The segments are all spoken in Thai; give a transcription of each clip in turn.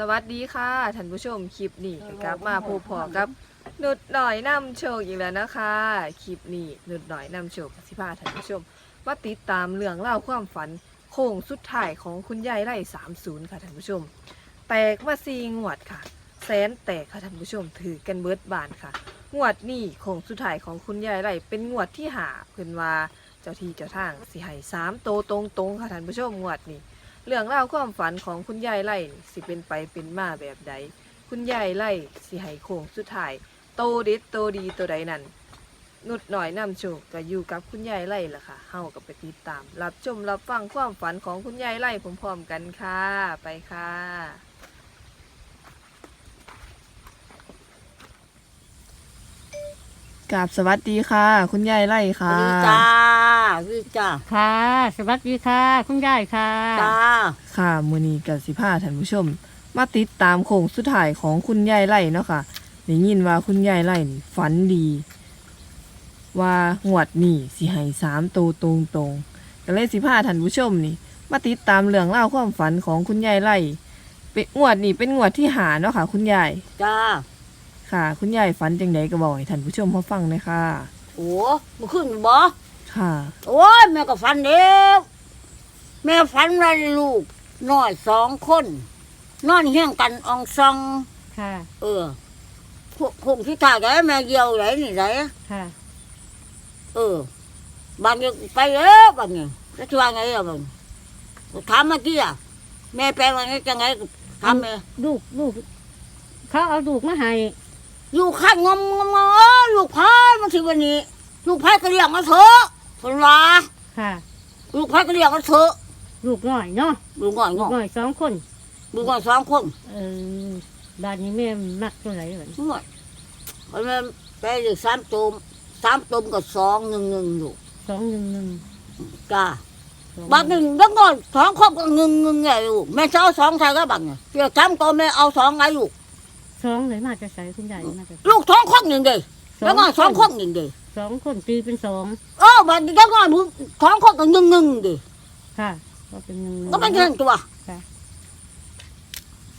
สวัสดีค่ะท่านผู้ชมคลิปนี้ก็กลับมาพบพอกับนุดหน่อยนำโชคอีกแล้วนะคะคลิปนี้นุดหน่อยนำโชคสิพาท่านผู้ชมมาติดตามเรื่องเล่าความฝันโค้งสุดท้ายของคุณยายไร่30 ค่ะท่านผู้ชม แตกมาซีงวดค่ะ แสนแตกค่ะท่านผู้ชมถือกันเบิดบานค่ะ งวดนี้โค้งสุดท้ายของคุณยายไร่เป็นงวดที่หาเพิ่นว่าเจ้าที่เจ้าทางสิให้สามโตตรงๆค่ะท่านผู้ชมงวดนี้ เรื่องราวความฝันของคุณยายไล่นี่สิเป็นไปเป็นมาแบบใด คุณยายไล่สิให้โค้งสุดท้าย โตเด็ดโตดีตัวใดนั่นนุดหน่อยนำโชคก็อยู่กับคุณยายไล่ล่ะค่ะเฮากับไปติดตาม รับชมรับฟังความฝันของคุณยายไล่พร้อมๆกันค่ะ ไปค่ะ กราบสวัสดีค่ะ คุณยายไล่ค่ะวิจ้า วิจ้าค่ะ สวัสดีค่ะ คุณยายค่ะ จ้าค่ะมือนี้กับสิพาท่านผู้ชม มาติดตามโค้งสุดท้ายของคุณยายไล่เนาะค่ะได้ยินว่าคุณยายไล่นี่ฝันดี ว่างวดนี่สิให้สามตัวตรงตรงๆก็เลยสิพาท่านผู้ชมนี่ มาติดตามเรื่องเล่าวความฝันของคุณยายไล่เป็นงวดนี่เป็นงวดที่หาเนาะค่ะ คุณยายจ้าค่ะ คุณยายฝันจังไดก็บอกให้ท่านผู้ชมเขาฟังเลยค่ะ โอ้มาขึ้นบ่ ค่ะ โอ้ยแม่ก็ฝันเดียวแม่ฝันว่าลูกน้อยสองคน นอนเฮี้ยงกันอองซอง ค่ะ เออคคงที่ท่าไงแม่เยี่ยวไหนนี่ไหนค่ะ เออบางอย่างไปแล้วบางอย่างจะช่วยไงอะบางถามเมื่อกี้อะแม่แปลว่าไงจะไงถามแม่ลูกลูกเขาเอาลูกมาให้อยู่ข้างงมงมเออลูกพายมาถึงวันนี้ ลูกพายก็เรียกมาเถอะ คนว่าค่ะ ลูกพายก็เรียกมาเถอะลูกน้อยเนาะลูกง่อยลูง่กอยน้อยสองคน ลูกง่อยสองคนเออบ้านนี้แม่มักเท่าไหร่เหรอง่อยคนนั้นไปเลยสามตุ่มสามตุ่มกับสองหนึ่งหนึ่งลูกสองหนึ่งหนึ่งจ้าสองบางหนึ่งแล้วก็สองครอบก็หนึ่งหนึ่งไงลูกแม่เจ้าสองใช่ก็บังไงเดี๋ยวสามตัวแม่เอาสองไงลูกสองเลยมาจะใส่คุณยายมาจะลูกสองคนหนึ่งเดีแล้วก็สองคนหนึ่งเดี สองคนตีเป็นสองเออบัดนี้แล้วก็ลูกสองคนกับหนึ่งหนึ่งเดีค่ะก็เป็นหนึ่งก็เป็นแค่ตัว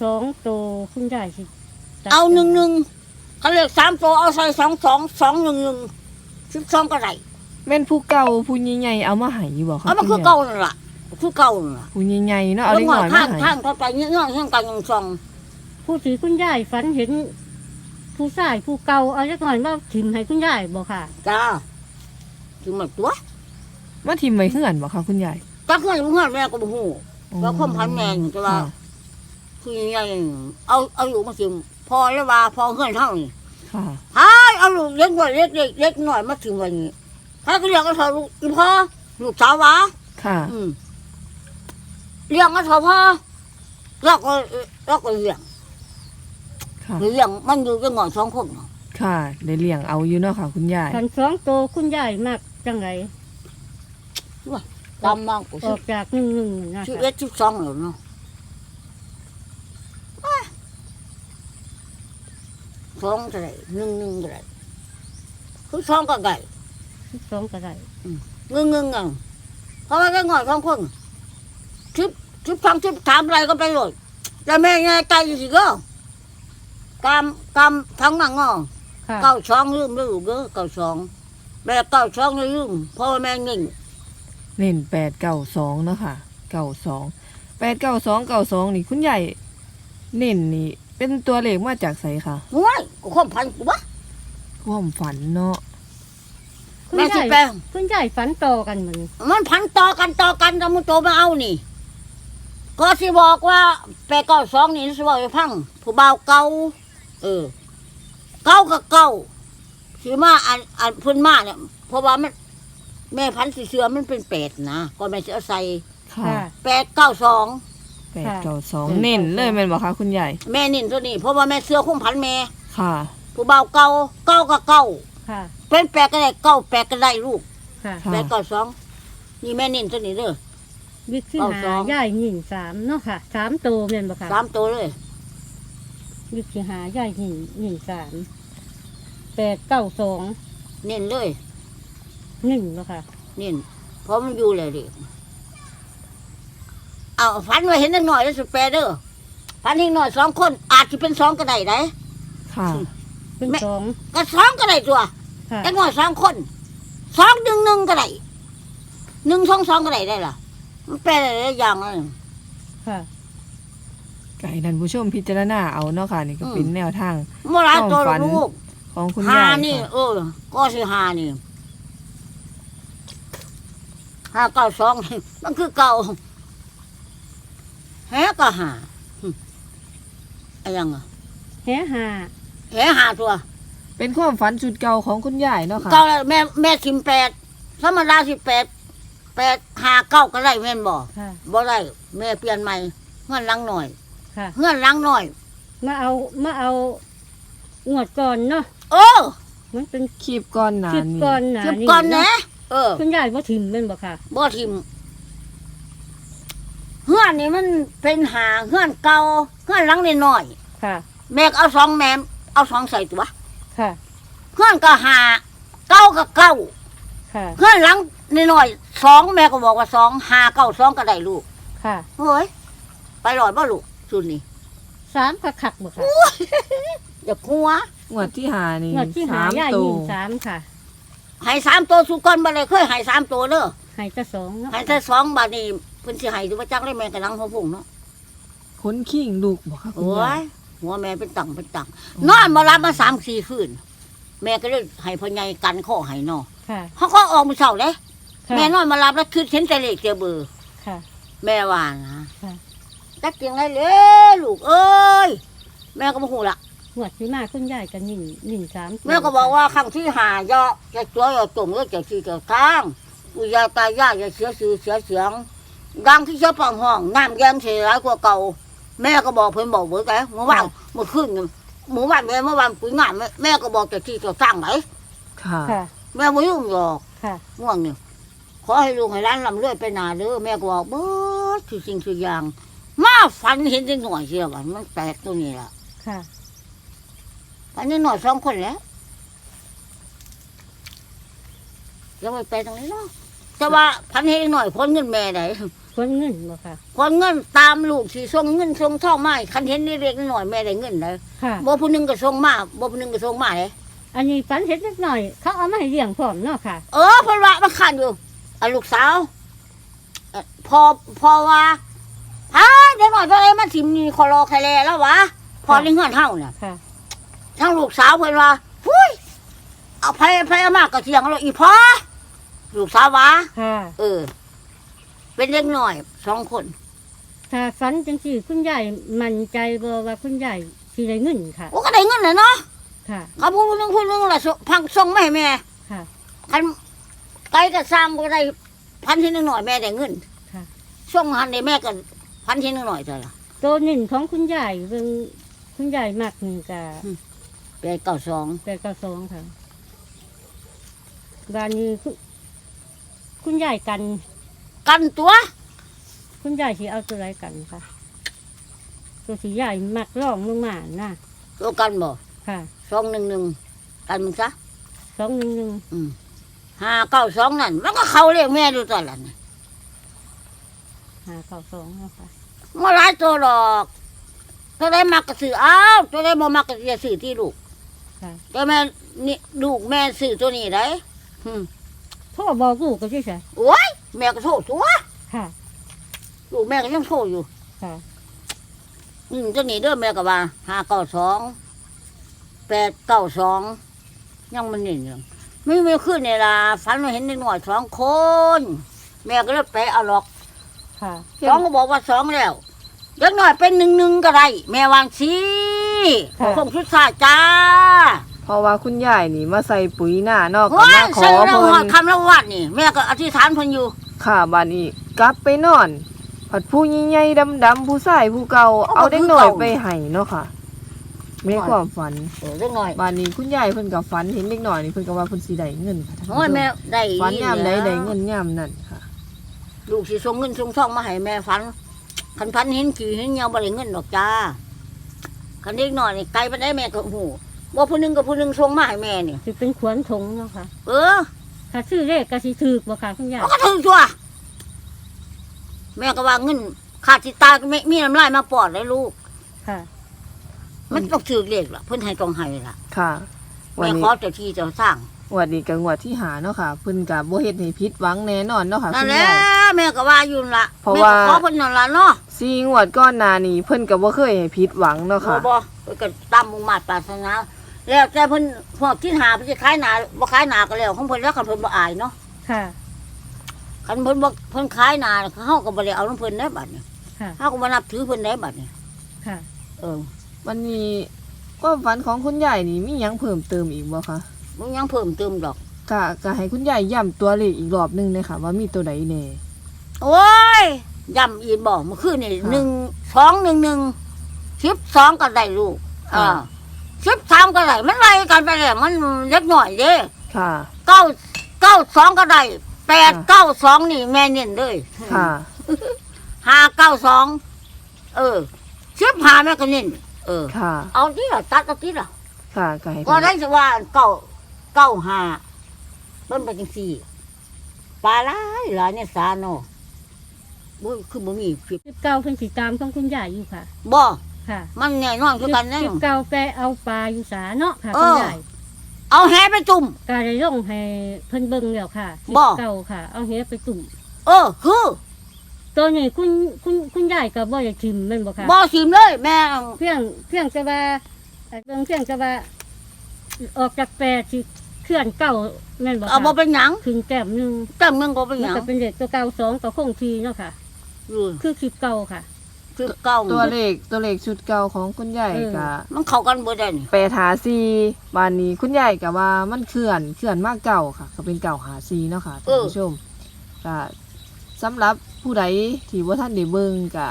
สองโตวคุณยายสิตัดเอาหนึ่งหนึ่งเขาเรียกสามตัวเอาใส่สองสองสองหนึ่งหนึ่งสิบสองก็ได้แม่นผู้เก่าผู้ใหญ่ๆเอามาให้อยู่บ่คะเอามันคือณยยเก่านั่นล่ะคือเก่านั่นล่ะผู้ใหญ่ๆเนาะเอาแล้วเล็กหหน่น่ออยยข้ามาให้งข้างเข้าไปเงี้ยเงี้ยเงี้ยกันยังซอง ผู้ถือคุณยายฝันเห็น ผู้ชายผู้เก่าเอาเล็กน้อยมาถิ่มให้คุณยายบอกค่ะ จ้าถึงมาตัวมาทิมไว้เฮือนบ่คะคุณยายจักเพื่อนเพื่อนแม่ก็บ่ฮู้แล้วความพันแม่นี่จะว่าค่ะคือยังไงเอาเอาอยู่มาสิพอแล้วว่าพอเพื่อนเท่านี้ค่ะหายเอาลูกเล็กหน่อยเล็กเล็กเล็กหน่อยมาถึงวันนี้ถ้าก็เรียกก็เถอะลูกอีพ่อลูกสาวหวาค่ะ อืมเลี้ยงก็เถอะพ่อแล้วก็แล้วก็เลี้ยงค่ะ เลี้ยงมันอยู่กันหน่อยสองคนเนาะค่ะได้เลี้ยงเอาอยู่เนาะค่ะ คุณยายขันสองโตวคุณยายมากจังไรดำมากกว่าออกจากหนึ่งหนึ่งนะสิบคะเอ็ดสิบสองแล้วเนาะอะสองเท่าไหรหนึ่งหนึ่งเท่าไหรคือสองก็ไก่สองก็ได้เงึงเงึงอะเพราะว่าก็ง่อยสองคนชิบชิบสองชิบถามอะไรก็ไปเลยแต่แม่ไงใจอยู่สิก็ กามกามทั้งมังงอค่ะเก้าสองลืมไม่รู้เก้อเก้าสองแม่เก้าสองลืมเพราะว่าแม่งิ่งเน้นแปดเก้าสองเนาะค่ะเก้าสองแปดเก้าสองเก้าสองนี่คุณยายเน้นนี่ เป็นตัวเลขมาจากไสค่ะห้วยก็ความพันกูวะความฝันเนาะคุณแม่ยาสิยแปลงคุณยายฝันต่อกันเหมือนมันพันต่อกันต่อกันแล้วมึงโตมาเอานี่ ก็สิบอกว่าแปดเก้าสองนี่สิบอกให้พังผู้บ่าวเก่า เออ เก่ากับเก่าสิมาอันอันเพื้นมาเนี่ยเพราะว่ามัน แม่พันธุ์สีเสือมันเป็นเป็ดนะก็แม่จะเอาใส่ค่ะค่ะ แปดเก้าสองแปดเก้าสองเน้นเลยแม่นบ่คะคุณยายแม่นิ่นตัวนี้ เพราะว่าแม่เสือคุ้มพันธุ์แม่ค่ะ ผู้บ่าวเก่าเก่ากับเก่าค่ะ เป็นแปดก็ได้เก่าแปดก็ได้ลูกค่ะ ค่ะ แปดเก้าสองนี่แม่นิ่นตัวนี้เด้อ วิกที่เอาหาสองยายหญิงสามเนาะค่ะ สามโตวเม่นบ่ค่ะ สามตัวเลย วิกที่หายายหญิงหญิงสามแปดเก้าสองนิ่นเลย หนึ่งเนาะค่ะนิ่นเพราะมันอยู่เลยดิเอาฝันไว้เห็นนิดหน่อยแล้วสุดแปดเด้อพันเด็กน้อยสองคน อาจจะเป็นสองก็ได้ได้ค่ะ เป็นแม่สองก็สองก็ได้ตัวค่ะเด็กน้อยสองคนสองหนึ่งหนึ่งก็ได้หนึ่งสองสองก็ได้ได้ล่ะมันแปลได้หลายอย่างเลยค่ะ ไก่ท่านผู้ชมพิจารณาเอาเนาะค่ะ นี่ก็เป็นแนวทางโมราณตัวลูกของคุณหายายนี่ ค่ะเออ ก็สิหานี่ห้าเก้าสองนี่มันคือเก่าแฮก็หาหึอะไรยังอะแหหาแฮหาตัว เป็นความฝันจุดเก่าของคุณยายเนาะค่ะ เก้าแล้วแม่แม่สิบแปดธรรมดาสิบแปดแปดหาเก้าก็ได้แม่นบ่ค่ะ บ่ได้แม่เปลี่ยนใหม่เงื่อนหลังหน่อย ค่ะเงื่อนหลังหน่อย มาเอามาเอางวดก่อนเนาะเออมันเป็นคลิปก่อนหนาคลิปนี่ก่อนหนาสิบนี่ก่อนนะเนาะเออ คุณยายบ่ถิ่มแม่นบ่ค่ะ บ่ทิมเงื่อนนี่มันเป็นหาเงื่อนเก่าเงื่อนหลังนิดหน่อยค่ะแม่ก็เอาสองแม่เอาสองใส่ตัวค่ะเงื่อนก็หาเก้าก็เก้าค่ะเงื่อนหลังนิดหน่อยสองแม่ก็บอกว่าสองหาเก้าสองก็ได้ลูกค่ะ เฮ้ยไปหลอดบ่ลูก สุดนี่สามกระขักบ่ค่ะอย่ากลัวงวดที่หานี่งวดที่หาสามยายตัยิวงสามค่ะให้สามตัวสุกอนบ่เลยเคยให้สามตัวเด้อให้จะสองเนาะให้แต่สองบาทนี่เพิ่นสิให้ดูว่าจักได้แม่กะนังหัวพุ่งเนาะค้นขิงลูกบอกค่ะคุณโอ้ยายยหัวแม่เป็นตังเป็นตังนอนบ่รับมาสามสี่คืนแม่ก็เลยให้พ่อใหญ่กันข้อให้เนาะค่ะเขาก็ออกมื้อเช้าเด้ค่ะแม่นอนมารับแล้วคือเห็นแต่เลขเจอเบอร์ ค่ะ แม่ว่านะค่ะ จักเกียงไรเลยลูกเอ้ยแม่ก็บ่ฮู้ละงวดที่มาคุณยายกันนิ่งนิ่งสามตัวแม่ก็บอกว่าครั้งที่หายอจะตัวอย่าจมแล้วจะที่จะทางอุยาตายายอย่าเสียสื่อเสียเสียงดังที่เชื้อปังห้องน้ำแย้มเสียร้ายกว่าเก่า แม่ก็บอกเพิ่นบอกเบิดแต่เมื่อวานเมื่อคืนนี่เมื่อวานแม่เมื่อวานปุ๋ยงานแม่แม่ก็บอกจะที่จะสร้างไหนค่ะค่ะแม่ไม่ยุ่งหรอกค่ะง่วงเนี่ยขอให้ลูกให้ร้านลำเลื่อยไปหนาเด้อแม่ก็บอกเบิดทุกสิ่งทุกอย่างมา ฝันเห็นได้หน่อยเชียวว่ามันแปลกตัวนี้ล่ะค่ะ ฝันได้หน่อยสองคนแหล้วยังไม่ไปตรงนี้เนาะแต่ว่าพันเฮงหน่อยพ้นเงินแม่ไหนคนเงินบ่ค่ะ พ้นเงินตามลูกสิส่งเงินส่งทองมาให้คันเห็นนี่เล็กหน่อยแม่ได้เงินเลยค่ะ บ่ผู้หนึงก็ส่งมาบ่ผู้หนึงก็ส่งมาเลยอันนี้ฝันเห็นนิดหน่อย เขาเอามาให้เลี้ยงพร้อมเนาะค่ะ เออเพิ่นว่ามันขันอยู่อะลูกสาวเอ่อพอพอว่า ฮะเด็กหน่อยตัวเองมันสิมีคอรอใครแลแล้ววะพอในเงื่อนเฮาน่ะค่ะ ทั้งลูกสาวเพิ่นว่าหุยเอาไปไปเอามากระเทียงแล้วอีพอลูกสาววะค่ะเออ เป็นเด็กหน่อยสองคน ถ้าฝันจังสี่คุณยายมั่นใจบ่ว่าคุณยายสิได้เงินค่ะ โอ้ก็ได้เงินน่ะเนาะค่ะ เขาพูดเรื่องพูดเรื่องอะไรส่งพังส่งมาให้แม่ค่ะ คันไกลก็สร้างก็ได้พันทีหนึงหน่อยแม่ได้เงินค่ะ ส่งหันได้แม่ก็ พันทีหนึงหน่อยเท่าไหร่ตัวหนึ่งของคุณยายเบิ่งคุณยายมักนี่ก็แปดเก้าสองแปดเก้าสองค่ะบานนี้คุณคุณยายกัน กันตัว คุณยายสิเอาตัวไรกันค่ะตัวสิยายมักร้องลงมาน่ะตัวกันบ่ค่ะสองหนึ่งหนึ่งกันมึงซะสองหนึ่งหนึ่งอืมห้าเก้าสองนั่นมันก็เข้าเรียกแม่ดูตอนนั้น หาเก้าสองเนาะค่ะเมื่อไรตัวดอกตัวได้มักกระสืออ้าวตัวได้บ่มักกระสือสื่อที่ลูกค่ะตัวแม่นี่ลูกแม่สื่อตัวนี้ได้อืมโทรบอกลูกก็ใช่ใช่โอ้ยแม่ก็โทษตัวค่ะลูกแม่ก็ยังโทษอยู่ค่ะอืมตัวนี้เด้อแม่ก็ว่าห้าเก้าสองแปดเก้าสองยังมันนี่อยู่ไม่ไม่ขึ้นเนี่ยล่ะฝันว่าเห็นเด็กหน่อยสองคน แม่ก็เลยไปเอาหรอก ค่ะ สองก็บอกว่าสองแล้วเด็กหน่อยเป็นหนึ่งหนึ่งก็ได้แม่วางซีค่ะ คงชุดสาจ้าเพราะว่าคุณยายนี่มาใส่ปุ๋ยหน้าเนอกก็ว้ามาขใส่อแล้วเพิ่หอนดคำละวัดนี่ แม่ก็อธิษฐานเพิ่นอยู่ค่ะบานนี้กลับไปนอน ผัดผู้ใหญ่ๆดำๆผู้ชายผู้เก่าเอาเด็กหน่อยไปให้เนาะค่ะไม่ความฝัน เออเด็กหน่อยบานนี้คุณยายเพิ่นกับฝันเห็นเด็กหน่อยนี่เพิ่นก็ว่าเพิ่นสิได้เงินค่ะท่านผู้โอ้ยชมแม่ได้ฝันยามใดแล้วได้เงินยามนั้นค่ะ ลูกสิส่งเงินส่งทองมาให้แม่ฝันคันพันเห็นขี่เห็นเงาบ่ได้เงินดอกจ้าคันเด็กหน่อยนี่ไกลไปได้แม่ก็หูว่าผู้หนึงกับผู้หนึงส่งมาให้แม่นี่สิเป็นขวนถงเนาะค่ะ เออถ้าซื้อเลขก็สิถือบ่ค่ะคุณยายมันก็ถึงตัวแม่ก็ว่าเงินขาดสิตายก็ไม่มีน้ำลายมาปอดเลยลูกค่ะ มันต้องถือเลขล่ะเพิ่นให้ต้องให้ล่ะ ค่ะวันแม่นี้ขอเจ้าที่เจ้าสร้าง งวันนี้ก็งวดที่หาเนาะค่ะเพิ่นก็บ่เฮ็ดให้ผิดหวังแน่นอนเนาะค่ะนั่คุนณแหละยาย แม่ก็ว่าอยู่นั่นล่ะเพราะแม่ว่าก็ขอเพิ่นนั่นล่ะเนาะซีงวดก้อนหนานี้เพิ่นก็บ่เคยให้ผิดหวังเนาะบ่ค่ะ บ่เพิ่นก็ตามมุงมาตรปรารถนาแล้วแต่เพิ่นพวกที่หาเพิ่นสิขายหนาบ่ขายหนาก็แล้วของเพิ่นแล้วคันเพิ่นบ่อายเนาะค่ะ คันเพิ่นบ่เพิ่นขายหนาเฮาก็บ่ได้เอานำเพิ่นได้บัดนี้ค่ะ เฮาก็บ่นับถือเพิ่นได้บัดนี้ค่ะ เออ วันนี้ความฝันของคุณยายนี่มีหยังเพิ่มเติมอีกบ่คะ มึงยังเพิ่มเติมดอกก็ก็ให้คุณยายย้ำตัวเลขอีกรอบหนึงเลยค่ะ ว่ามีตัวใดแน่โอ้ยย่ำอีบอกเมื่อคืนนี่ค่ะหนึ่งสองหนึ่งหนึ่งสิบสองก็ได้ลูกค่ะอ่าสิบสามก็ได้มันไล่กันไปเลยมันเล็กหน่อยเด้ค่ะ เก้าเก้าสองก็ได้แปดค่ะเก้าสองนี่แม่เน้นเลยค่ะ ห้าเก้าสองเออสิบห้าแม่ก็เน้นเออ ค่ะ เอาที่ละตัดเอาที่ละค่ะก็ให้ก็ได้สิว่าเก้า เก้าห้าเพิ่นไปจังสี่ปลาหลายหลายเนี่ยสาโนบุ้ยคือบ่มีผิดสิบเก้าเพิ่นสิตามของคุณยายอยู่ค่ะ บ่ค่ะมันแน่นอนคือกันแน่สิบเก้าไปเอาปลาอยู่สาเนาะค่ะเอคุณอยายเอาแหไปจุ่มก็ได้ลงให้เพิ่นเบิ่งแล้วค่ะสิบบ่เก้าค่ะ เอาเฮ็ดไปตุ่มเออคือตัวนี้คุณคุณคุณยายก็บ่ได้ทิมแม่นบ่ค่ะบ่สิมเลยแม่เพียงเพียงแต่ว่าเอ่อเบิ่งเพียงแต่ว่า ออกจากแปดสิเคลื่อนเก้าแม่นบ่เอาบ่ค่ะเป็นหยังถึงแต้มหนึงแต่มึงบ่เป็นหมันยังก็เป็นเด็กตัวเก่าสองกับคงทีเนาะค่ะ อือคือคลิปเก่าค่ะ คือเก่าตัวเลขตัวเลขชุดเก่าของคุณยายเออก็มันเข้ากันบ่ได้นี่แปดหาซีบานนี้คุณยายก็ว่ามันเคลื่อนเคลื่อนมากเก่าค่ะ ก็เป็นเก่าหาซีเนาะค่ะท่านผู้ชมก็สำหรับผู้ใดที่ว่าท่านได้เบิ่งก็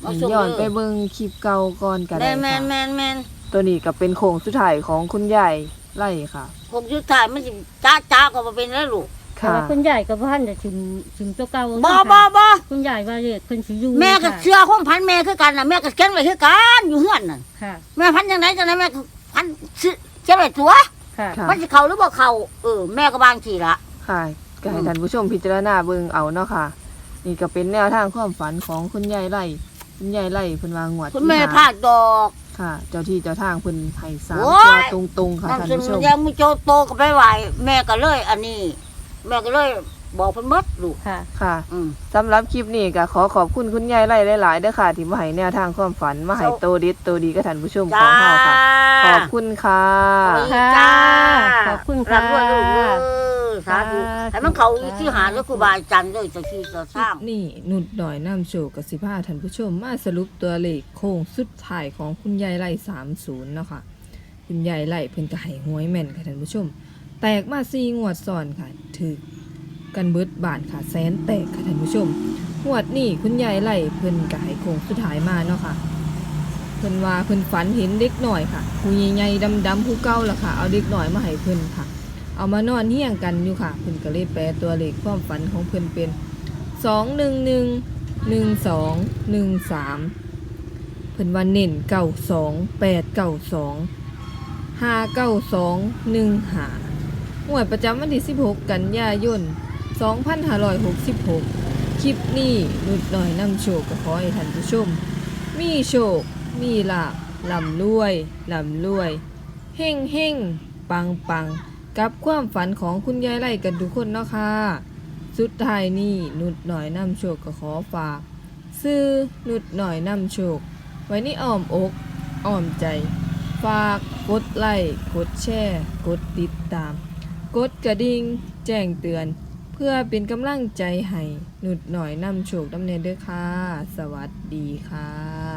เอาส่งย้อนเลยไปเบิ่งคลิปเก่าก่อนก็แม่ได้นแม่นค่ะ แม่นแม่น ตัวนี้ก็เป็นโครงสุดท้ายของคุณยายไล่ค่ะ ผมสุดท้ายมันสิจ้าจ้าก็บ่เป็นแล้วลูกแต่ว่าคุณยายก็บ่ทันจะถึงถึงตัวเก่าบ่เนาะบ่ค่ะบ่คุณยายว่าเด็กเพิ่นสิอยู่แม่ก็ค่ะเชื่อความพันแม่คือกันน่ะแม่ก็เขียนไว้คือกันอยู่เฮือนนั่นค่ะ แม่พันจังไดจังไดแม่ก็พันชื่อเขียนไว้ตัว ค่ะ ค่ะ มันสิเข้าหรือบ่เข้าเออแม่ก็บางทีละ ค่ะก็ให้อืม ท่านผู้ชมพิจารณาเบิ่งเอาเนาะค่ะ นี่ก็เป็นแนวทางความฝันของคุณยายไล่คุณยายไล่เพิ่นวางงวดคุณที่แม่หพลาดดอก ค่ะ เจ้าที่เจ้าทางเพิ่นให้สามโอ้ตัวย ตรงๆค่ะนั่นท่านคือผู้ชมยังมุโจโตก็ไปไหวแม่ก็เลย อันนี้ แม่ก็เลย บอกเพิ่นหมดลูกค่ะ ค่ะอืม สำหรับคลิปนี้ก็ขอขอบคุณคุณยายไล่หลายๆเด้อค่ะ ที่มาให้แนวทางความฝันมาให้โตเด็ดโตดีกับท่านผู้ชมของเฮาค่ะ ขอบคุณค่ะค่ะจ้าขอบคุณค่ะ รับด้วยลูกเด้ อสาธุค่ะให้มันเขาที่หาแล้วครูบาอาจารย์เลยเจะที่เจะสร้างนี่นุดหน่อยน้ำโชคกับสิพาท่านผู้ชมมาสรุปตัวเลขโค้งสุดท้ายของคุณยายไล่30เนาะค่ะคุณยายไล่เพิ่นก็ให้หวยแม่นค่ะท่านผู้ชม แตกมา4งวดซ้อนค่ะถือกันเบิดบานค่ะแสนแตกค่ะท่านผู้ชมงวดนี้คุณยายไล่เพิ่นก็ให้โค้งสุดท้ายมาเนาะค่ะเพิ่นว่าเพิ่นฝันเห็นเด็กหน่อยค่ะผู้ใหญ่ๆดำๆผู้เก่าล่ะค่ะ เอาเด็กหน่อยมาให้เพิ่นค่ะ เอามานอนเฮี้ยงกันอยู่ค่ะเพิ่นก็เลยแปลตัวเลขความฝันของเพิ่นเป็นสองหนึ่งหนึ่งหนึ่งสองหนึ่งสามเพิ่นว่าเน้นเก้าสองแปดเก้าสองห้าเก้าสองหนึ่งหาหวยประจำวันที่สิบหกกันยายนสองพันห้าร้อยหกสิบหกคลิปนี้หนุดหน่อยนำโชคก็ขอให้ท่านผู้ชม มีโชค มีลาบลำรวยลำรวย เฮ่งเฮ่งปังปัง กับความฝันของคุณยายไล่กันทุกคนเนาะค่ะ สุดท้ายนี่นุดหน่อยนำโชคก็ขอฝาก ซื้อนุดหน่อยนำโชค ไว้ในอ้อมอกอ้อมใจ ฝากกดไลค์กดแชร์กดติดตาม กดกระดิ่งแจ้งเตือน เพื่อเป็นกำลังใจให้นุดหน่อยนำโชคดำเนินด้วยค่ะ สวัสดีค่ะ